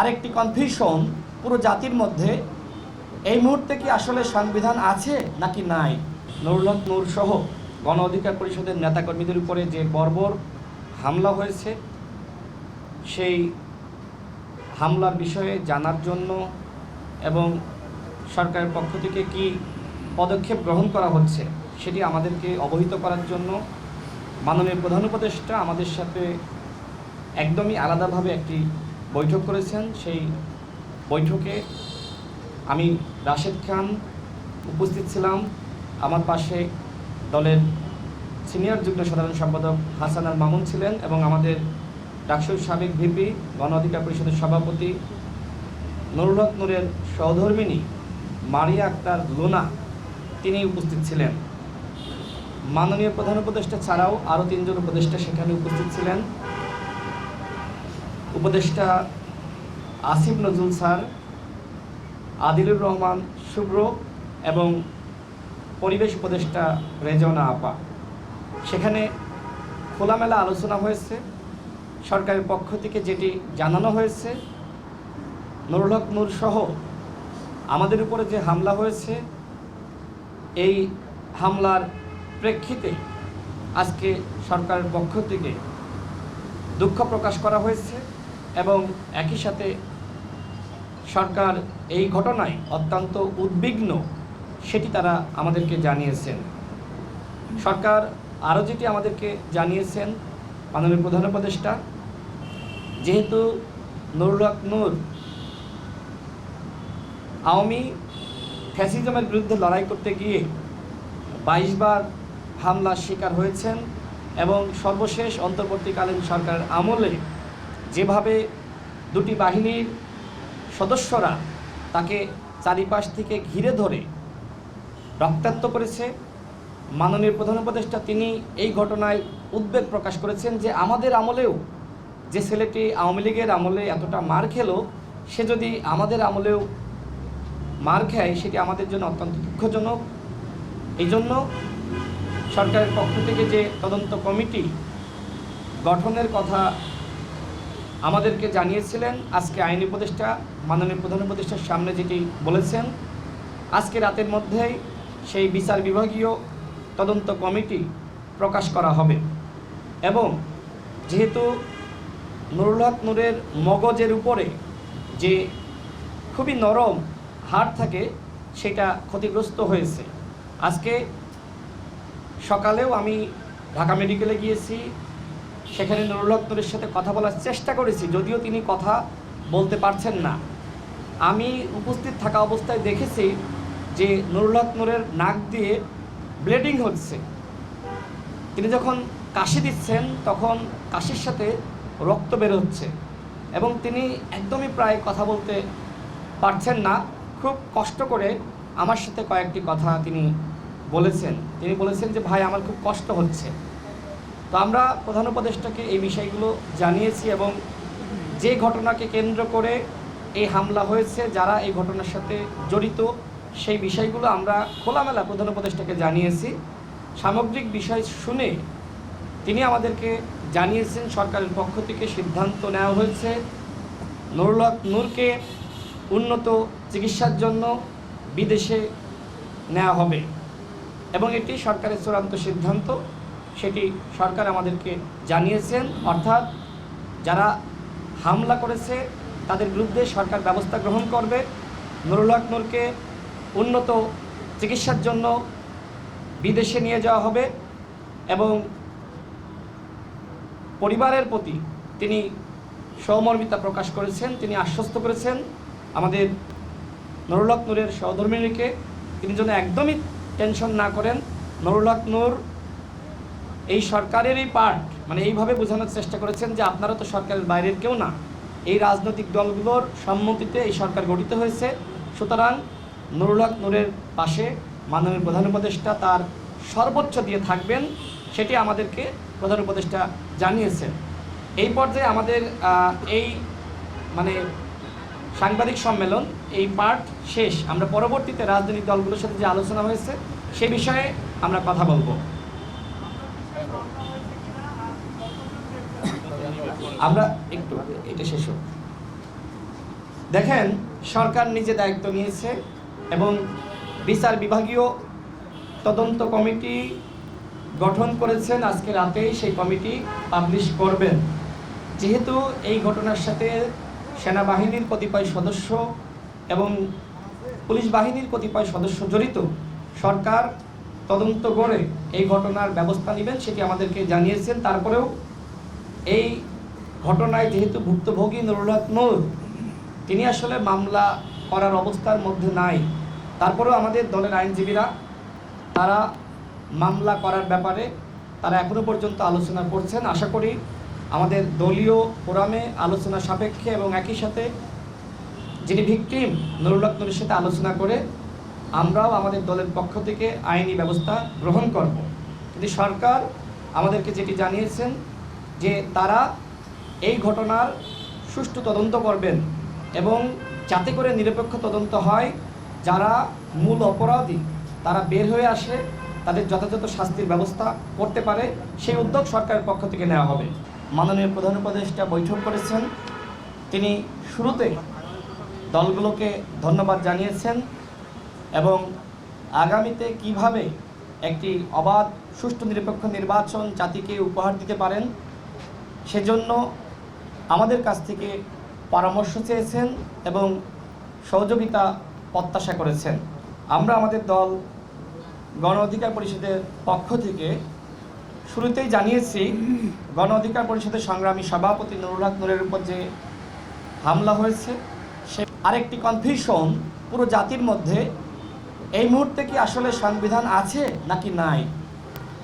আরেকটি কনফিউশন পুরো জাতির মধ্যে, এই মুহূর্তে কি আসলে সংবিধান আছে নাকি নাই? নুরুল নূর সহ গণ অধিকার পরিষদের নেতাকর্মীদের উপরে যে বর্বর হামলা হয়েছে, সেই হামলার বিষয়ে জানার জন্য এবং সরকারের পক্ষ থেকে কি পদক্ষেপ গ্রহণ করা হচ্ছে, সেটি আমাদেরকে অবহিত করার জন্য মাননীয় প্রধান উপদেষ্টা আমাদের সাথে একদমই আলাদাভাবে একটি বৈঠক করেছেন, সেই বৈঠকে আমি রাশেদ খান উপস্থিত ছিলাম। আমার পাশে দলের সিনিয়র যুগ্ম সাধারণ সম্পাদক হাসান আল মামুন ছিলেন এবং আমাদের ডাকসুর সাবেক ভিপি, গণ অধিকার পরিষদের সভাপতি নুরুল হক নূরের সহধর্মিনী মারিয়া আক্তার লোনা, তিনি উপস্থিত ছিলেন। মাননীয় প্রধান উপদেষ্টা ছাড়াও আরও তিনজন উপদেষ্টা সেখানে উপস্থিত ছিলেন। উপদেষ্টা আসিফ নজরুল স্যার, আদিলুর রহমান শুভ্র এবং পরিবেশ উপদেষ্টা রেজনা আপা। সেখানে খোলামেলা আলোচনা হয়েছে। সরকারের পক্ষ থেকে যেটি জানানো হয়েছে, নুরুল হক নূর সহ আমাদের উপরে যে হামলা হয়েছে, এই হামলার প্রেক্ষিতে আজকে সরকারের পক্ষ থেকে দুঃখ প্রকাশ করা হয়েছে। এবং একই সাথে সরকার এই ঘটনায় অত্যন্ত উদ্বিগ্ন, সেটি তারা আমাদেরকে জানিয়েছেন। সরকার আরও যেটি আমাদেরকে জানিয়েছেন, মাননীয় প্রধান উপদেষ্টা, যেহেতু নুরুল নূর আওয়ামী ফ্যাসিজমের বিরুদ্ধে লড়াই করতে গিয়ে বাইশ বার হামলার শিকার হয়েছেন এবং সর্বশেষ অন্তর্বর্তীকালীন সরকারের আমলে যেভাবে দুটি বাহিনীর সদস্যরা তাকে চারিপাশ থেকে ঘিরে ধরে রক্তাক্ত করেছে, মাননীয় প্রধান উপদেষ্টা তিনি এই ঘটনায় উদ্বেগ প্রকাশ করেছেন যে আমাদের আমলেও যে ছেলেটি আওয়ামী লীগের আমলে এতটা মার খেলো, সে যদি আমাদের আমলেও মার খায়, সেটি আমাদের জন্য অত্যন্ত দুঃখজনক। এই জন্য সরকারের পক্ষ থেকে যে তদন্ত কমিটি গঠনের কথা আমাদেরকে জানিয়েছিলেন, আজকে আইন উপদেষ্টা মাননীয় প্রধান উপদেষ্টার সামনে যেটি বলেছেন, আজকে রাতের মধ্যেই সেই বিচার বিভাগীয় তদন্ত কমিটি প্রকাশ করা হবে। এবং যেহেতু নুরুল হক নূরের মগজের উপরে যে খুবই নরম হাড় থাকে, সেটা ক্ষতিগ্রস্ত হয়েছে। আজকে সকালেও আমি ঢাকা মেডিকেলে গিয়েছি সেখানে নুরুল হক নূরের সাথে কথা বলার চেষ্টা করেছি, যদিও তিনি কথা বলতে পারছেন না। আমি উপস্থিত থাকা অবস্থায় দেখেছি যে নুরুল নাক দিয়ে ব্লিডিং হচ্ছে। তিনি যখন কাশি দিচ্ছেন, তখন কাশির সাথে রক্ত বের হচ্ছে এবং তিনি একদমই প্রায় কথা বলতে পারছেন না। খুব কষ্ট করে আমার সাথে কয়েকটি কথা তিনি বলেছেন। তিনি বলেছেন যে, ভাই, আমার খুব কষ্ট হচ্ছে। তো আমরা প্রধান উপদেষ্টাকে এই বিষয়গুলো জানিয়েছি এবং যে ঘটনাকে কেন্দ্র করে এই হামলা হয়েছে, যারা এই ঘটনার সাথে জড়িত, সেই বিষয়গুলো আমরা খোলামেলা প্রধান উপদেষ্টাকে জানিয়েছি। সামগ্রিক বিষয় শুনে তিনি আমাদেরকে জানিয়েছেন, সরকারের পক্ষ থেকে সিদ্ধান্ত নেওয়া হয়েছে নুরুল নূরকে উন্নত চিকিৎসার জন্য বিদেশে নেওয়া হবে এবং এটি সরকারের চূড়ান্ত সিদ্ধান্ত। সেটি সরকার আমাদেরকে জানিয়েছেন। অর্থাৎ যারা হামলা করেছে, তাদের বিরুদ্ধে সরকার ব্যবস্থা গ্রহণ করবে। নুরুল হক উন্নত চিকিৎসার জন্য বিদেশে নিয়ে যাওয়া হবে এবং পরিবারের প্রতি তিনি সহমর্মিতা প্রকাশ করেছেন, তিনি আশ্বস্ত করেছেন। আমাদের নুরুল হক নূরের সহধর্মিনীকে তিনি যেন একদমই টেনশন না করেন। নুরুল হক নূর এই সরকারেরই পার্ট মানে এইভাবে বোঝানোর চেষ্টা করেছেন যে আপনারা তো সরকারের বাইরের কেউ না। এই রাজনৈতিক দলগুলোর সম্মতিতে এই সরকার গঠিত হয়েছে। সুতরাং নুরুল নূরের পাশে মাননীয় প্রধান উপদেষ্টা তার সর্বোচ্চ দিয়ে থাকবেন, সেটি আমাদেরকে প্রধান উপদেষ্টা জানিয়েছেন। এই পর্যায়ে আমাদের এই মানে সাংবাদিক সম্মেলন, এই পার্ট শেষ। আমরা পরবর্তীতে রাজনৈতিক দলগুলোর সাথে যে আলোচনা হয়েছে, সে বিষয়ে আমরা কথা বলব। আমরা একটু এটা শেষ হোক। দেখেন, সরকার নিজে দায়িত্ব নিয়েছে এবং বিচার বিভাগীয় তদন্ত কমিটি গঠন করেছেন। আজকে রাতেই সেই কমিটি পাবলিশ করবেন। যেহেতু এই ঘটনার সাথে সেনাবাহিনীর কতিপয় সদস্য এবং পুলিশ বাহিনীর কতিপয় সদস্য জড়িত, সরকার তদন্ত করে এই ঘটনার ব্যবস্থা নেবেন, সেটি আমাদেরকে জানিয়েছেন। তারপরেও এই ঘটনায় যেহেতু ভুক্তভোগী নুরুল্লাহ নূর, তিনি আসলে মামলা করার অবস্থার মধ্যে নাই। তারপরেও আমাদের দলের আইনজীবীরা, তারা মামলা করার ব্যাপারে তারা এখনও পর্যন্ত আলোচনা করছেন। আশা করি আমাদের দলীয় ফোরামে আলোচনা সাপেক্ষে এবং একই সাথে যিনি ভিকটিম নুরুল্লাহ নুরের সাথে আলোচনা করে আমরাও আমাদের দলের পক্ষ থেকে আইনি ব্যবস্থা গ্রহণ করব। কিন্তু সরকার আমাদেরকে যেটি জানিয়েছেন যে তারা এই ঘটনার সুষ্ঠু তদন্ত করবেন এবং যাতে করে নিরপেক্ষ তদন্ত হয়, যারা মূল অপরাধী, তারা বের হয়ে আসে তাদের যথাযথ শাস্তির ব্যবস্থা করতে পারে, সেই উদ্যোগ সরকারের পক্ষ থেকে নেওয়া হবে। মাননীয় প্রধান উপদেষ্টা বৈঠক করেছেন। তিনি শুরুতে দলগুলোকে ধন্যবাদ জানিয়েছেন এবং আগামীতে কীভাবে একটি অবাধ, সুষ্ঠু, নিরপেক্ষ নির্বাচন জাতিকে উপহার দিতে পারেন, সেজন্য আমাদের কাছ থেকে পরামর্শ চেয়েছেন এবং সহযোগিতা প্রত্যাশা করেছেন। আমরা আমাদের দল গণ অধিকার পরিষদের পক্ষ থেকে শুরুতেই জানিয়েছি, গণ অধিকার পরিষদের সংগ্রামী সভাপতি নুরুল হক নুরের উপর যে হামলা হয়েছে, সে আরেকটি কনফিউশন পুরো জাতির মধ্যে, এই মুহূর্তে কি আসলে সংবিধান আছে নাকি নাই?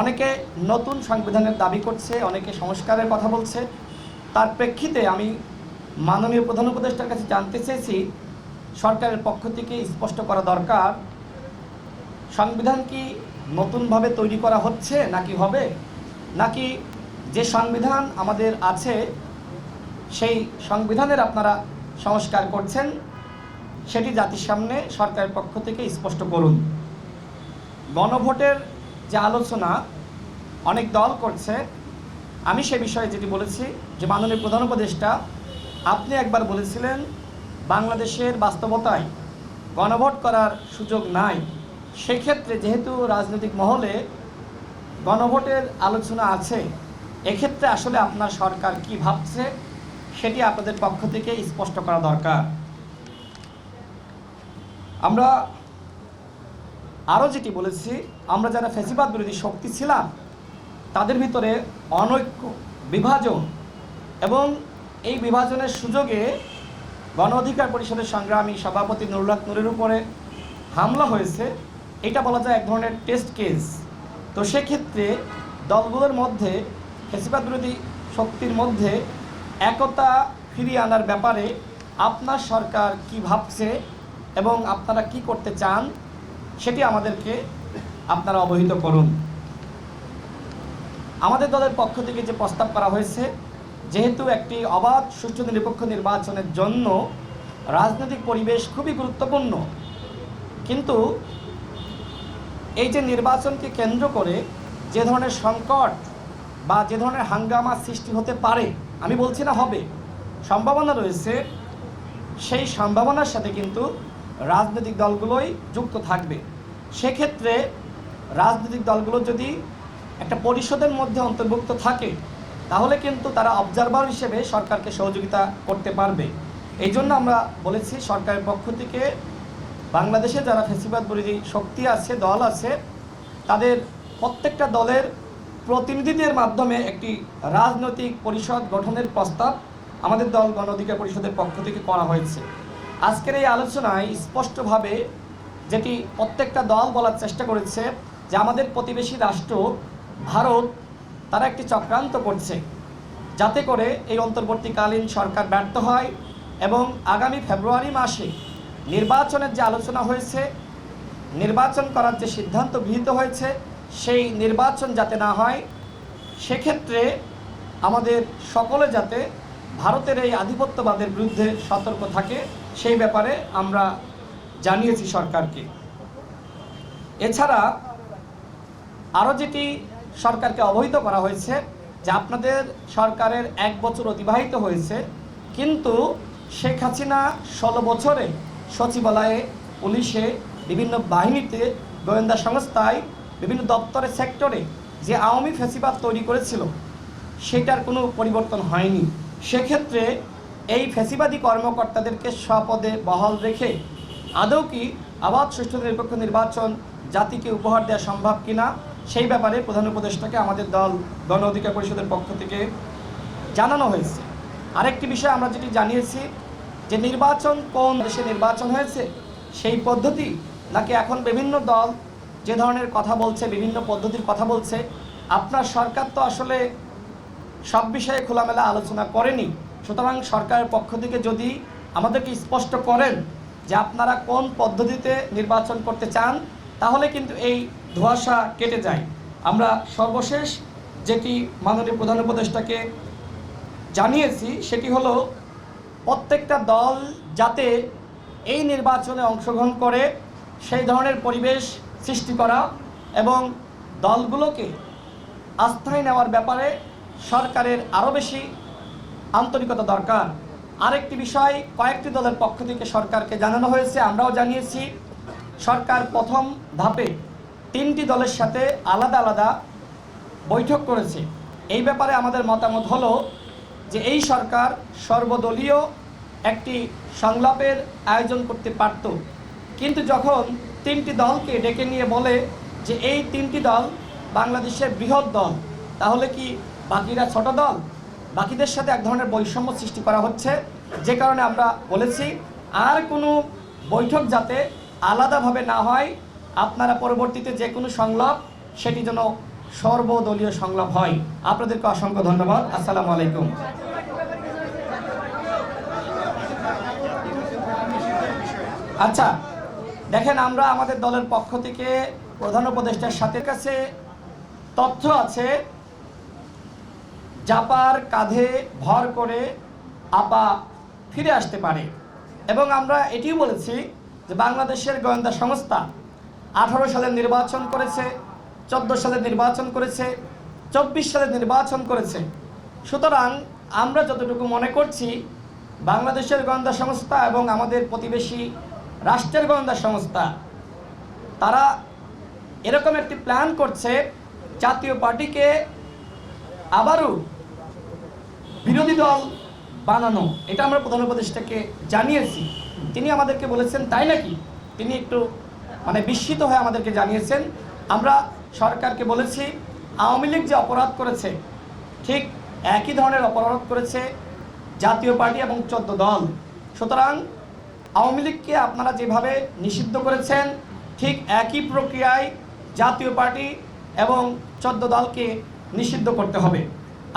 অনেকে নতুন সংবিধানের দাবি করছে, অনেকে সংস্কারের কথা বলছে তার প্রেক্ষিতে আমি মাননীয় প্রধান উপদেষ্টার কাছে জানতে চেয়েছি, সরকারের পক্ষ থেকে স্পষ্ট করা দরকার, সংবিধান কি নতুনভাবে তৈরি করা হচ্ছে নাকি হবে? নাকি যে সংবিধান আমাদের আছে, সেই সংবিধানের আপনারা সংস্কার করছেন, সেটি জাতির সামনে সরকারের পক্ষ থেকে স্পষ্ট করুন। গণভোটের যে আলোচনা, অনেক দল করছে আমি সে বিষয়ে যেটি বলেছি যে মাননীয় প্রধান উপদেষ্টা, আপনি একবার বলেছিলেন, বাংলাদেশের বাস্তবতায় গণভোট করার সুযোগ নাই। সেক্ষেত্রে যেহেতু রাজনৈতিক মহলে গণভোটের আলোচনা আছে, এক্ষেত্রে আসলে আপনার সরকার কি ভাবছে সেটি আপনাদের পক্ষ থেকে স্পষ্ট করা দরকার। আমরা আরও যেটি বলেছি, আমরা যারা ফেসিবাদ বিরোধী শক্তি ছিলাম তাদের ভিতরে অনৈক্য বিভাজন এবং এই বিভাজনের সুযোগে গণ অধিকার পরিষদের সংগ্রামী সভাপতি নুরুল্লাহ নুরের উপরে হামলা হয়েছে। এটা বলা যায় এক ধরনের টেস্ট কেস তো সেক্ষেত্রে দলগুলোর মধ্যে, ফেসিবাদ বিরোধী শক্তির মধ্যে একতা ফিরিয়ে আনার ব্যাপারে আপনার সরকার কি ভাবছে এবং আপনারা কি করতে চান, সেটি আমাদেরকে আপনারা অবহিত করুন। আমাদের দলের পক্ষ থেকে যে প্রস্তাব করা হয়েছে, যেহেতু একটি অবাধ সুষ্ঠু নিরপেক্ষ নির্বাচনের জন্য রাজনৈতিক পরিবেশ খুবই গুরুত্বপূর্ণ, কিন্তু এই যে নির্বাচনকে কেন্দ্র করে যে ধরনের সংকট বা যে ধরনের হাঙ্গামা সৃষ্টি হতে পারে, আমি বলছি না হবে, সম্ভাবনা রয়েছে। সেই সম্ভাবনার সাথে কিন্তু রাজনৈতিক দলগুলোই যুক্ত থাকবে। সেক্ষেত্রে রাজনৈতিক দলগুলো যদি একটা পরিষদের মধ্যে অন্তর্ভুক্ত থাকে, তাহলে কিন্তু তারা অবজারভার হিসেবে সরকারকে সহযোগিতা করতে পারবে। এই জন্য আমরা বলেছি সরকারের পক্ষ থেকে বাংলাদেশে যারা ফেসিবাদ বিরোধী শক্তি আছে, দল আছে, তাদের প্রত্যেকটা দলের প্রতিনিধিদের মাধ্যমে একটি রাজনৈতিক পরিষদ গঠনের প্রস্তাব আমাদের দল গণ অধিকার পরিষদের পক্ষ থেকে করা হয়েছে। আজকের এই আলোচনায় স্পষ্টভাবে যেটি প্রত্যেকটা দল বলার চেষ্টা করেছে যে আমাদের প্রতিবেশী রাষ্ট্র ভারত তারা একটি চক্রান্ত করছে যাতে করে এই অন্তর্বর্তীকালীন সরকার ব্যর্থ হয় এবং আগামী ফেব্রুয়ারি মাসে নির্বাচনের যে আলোচনা হয়েছে, নির্বাচন করার যে সিদ্ধান্ত গৃহীত হয়েছে, সেই নির্বাচন যাতে না হয়, সেক্ষেত্রে আমাদের সকলে যাতে ভারতের এই আধিপত্যবাদের বিরুদ্ধে সতর্ক থাকে, সেই ব্যাপারে আমরা জানিয়েছি সরকারকে। এছাড়া আরও যেটি সরকারকে অবহিত করা হয়েছে যে আপনাদের সরকারের এক বছর অতিবাহিত হয়েছে, কিন্তু শেখ হাসিনা ষোলো বছরে সচিবালয়ে, পুলিশে, বিভিন্ন বাহিনীতে, গোয়েন্দা সংস্থায়, বিভিন্ন দপ্তরে, সেক্টরে যে আওয়ামী ফেসিবাদ তৈরি করেছিল, সেটার কোনো পরিবর্তন হয়নি। সেক্ষেত্রে এই ফেসিবাদী কর্মকর্তাদেরকে স্বপদে বহাল রেখে আদৌ কি আবাদ সুষ্ঠু নিরপেক্ষ নির্বাচন জাতিকে উপহার দেওয়া সম্ভব কিনা সেই ব্যাপারে প্রধান উপদেষ্টাকে আমাদের দল, গণ অধিকার পরিষদের পক্ষ থেকে জানানো হয়েছে। আরেকটি বিষয় আমরা যেটি জানিয়েছি, যে নির্বাচন কোন দেশে নির্বাচন হয়েছে, সেই পদ্ধতি নাকি এখন বিভিন্ন দল যে ধরনের কথা বলছে, বিভিন্ন পদ্ধতির কথা বলছে, আপনার সরকার তো আসলে সব বিষয়ে খোলামেলা আলোচনা করেনি। সুতরাং সরকারের পক্ষ থেকে যদি আমাদেরকে স্পষ্ট করেন যে আপনারা কোন পদ্ধতিতে নির্বাচন করতে চান তাহলে কিন্তু এই ধোঁয়াশা কেটে যায়। আমরা সর্বশেষ যেটি মাননীয় প্রধান উপদেষ্টাকে জানিয়েছি, সেটি হলো প্রত্যেকটা দল যাতে এই নির্বাচনে অংশগ্রহণ করে, সেই ধরনের পরিবেশ সৃষ্টি করা এবং দলগুলোকে আস্থায় নেওয়ার ব্যাপারে সরকারের আরও বেশি আন্তরিকতা দরকার। আরেকটি বিষয়, কয়েকটি দলের পক্ষ থেকে সরকারকে জানানো হয়েছে, আমরাও জানিয়েছি। সরকার প্রথম ধাপে তিনটি দলের সাথে আলাদা আলাদা বৈঠক করেছে। এই ব্যাপারে আমাদের মতামত হলো যে এই সরকার সর্বদলীয় একটি সংলাপের আয়োজন করতে পারত। কিন্তু যখন তিনটি দলকে ডেকে নিয়ে বলে যে এই তিনটি দল বাংলাদেশের বৃহৎ দল, তাহলে কি বাকিরা ছোট দল? বাকিদের সাথে এক ধরনের বৈষম্য সৃষ্টি করা হচ্ছে। যে কারণে আমরা বলেছি, আর কোনো বৈঠক যাতে আলাদাভাবে না হয়, আপনারা পরবর্তীতে যে কোনো সংলাপ, সেটি যেন সর্বদলীয় সংলাপ হয়। আপনাদেরকে অসংখ্য ধন্যবাদ। আসসালামু আলাইকুম। আচ্ছা দেখেন আমরা আমাদের দলের পক্ষ থেকে প্রধান উপদেষ্টার সাথে কাছে তথ্য আছে। জাপার কাঁধে ভর করে আপা ফিরে আসতে পারে। এবং আমরা এটিও বলেছি যে বাংলাদেশের গোয়েন্দা সংস্থা আঠারো সালে নির্বাচন করেছে, চোদ্দ সালে নির্বাচন করেছে, চব্বিশ সালে নির্বাচন করেছে। সুতরাং আমরা যতটুকু মনে করছি, বাংলাদেশের গোয়েন্দা সংস্থা এবং আমাদের প্রতিবেশী রাষ্ট্রের গোয়েন্দা সংস্থা, তারা এরকম একটি প্ল্যান করছে, জাতীয় পার্টিকে আবারও বিরোধী দল বানানো। এটা আমরা প্রধান উপদেষ্টাকে জানিয়েছি। তিনি আমাদেরকে বলেছেন, তাই নাকি? তিনি একটু মানে বিস্মিত হয়ে আমাদেরকে জানিয়েছেন। আমরা সরকারকে বলেছি, আওয়ামী লীগ যে অপরাধ করেছে, ঠিক একই ধরনের অপরাধ করেছে জাতীয় পার্টি এবং চোদ্দ দল। সুতরাং আওয়ামী লীগকে আপনারা যেভাবে নিষিদ্ধ করেছেন, ঠিক একই প্রক্রিয়ায় জাতীয় পার্টি এবং চোদ্দ দলকে নিষিদ্ধ করতে হবে।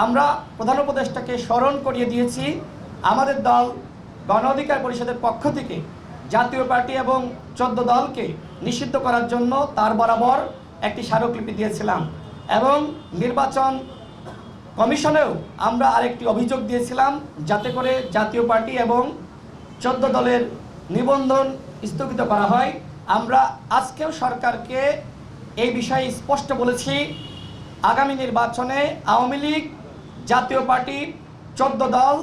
আমরা প্রধান উপদেষ্টাকে স্মরণ করিয়ে দিয়েছি, আমাদের দল গণ অধিকার পরিষদের পক্ষ থেকে জাতীয় পার্টি এবং চোদ্দ দলকে নিষিদ্ধ করার জন্য তার বরাবর একটি স্মারকলিপি দিয়েছিলাম এবং নির্বাচন কমিশনেও আমরা আরেকটি অভিযোগ দিয়েছিলাম যাতে করে জাতীয় পার্টি এবং চোদ্দ দলের নিবন্ধন স্থগিত করা হয়। আমরা আজকেও সরকারকে এই বিষয়ে স্পষ্ট বলেছি। আগামী নির্বাচনে আওয়ামী লীগ, জাতীয় পার্টি, চোদ্দ দল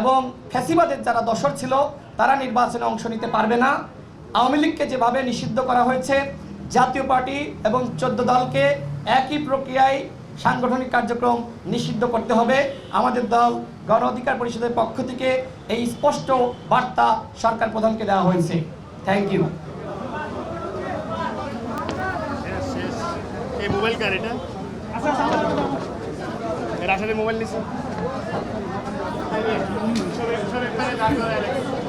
এবং ফ্যাসিবাদের যারা দশর ছিল তারা নির্বাচনে অংশ নিতে পারবে না। আওয়ামী লীগকে যেভাবে নিষিদ্ধ করা হয়েছে জাতীয় পার্টি এবং চোদ্দ দলকে একই প্রক্রিয়ায় সাংগঠনিক কার্যক্রম নিষিদ্ধ করতে হবে। আমাদের দল গণ অধিকার পরিষদের পক্ষ থেকে এই স্পষ্ট বার্তা সরকার প্রধানকে দেওয়া হয়েছে। থ্যাংক ইউ মোবাইল কার এটা? মোবাইল নিছে। সব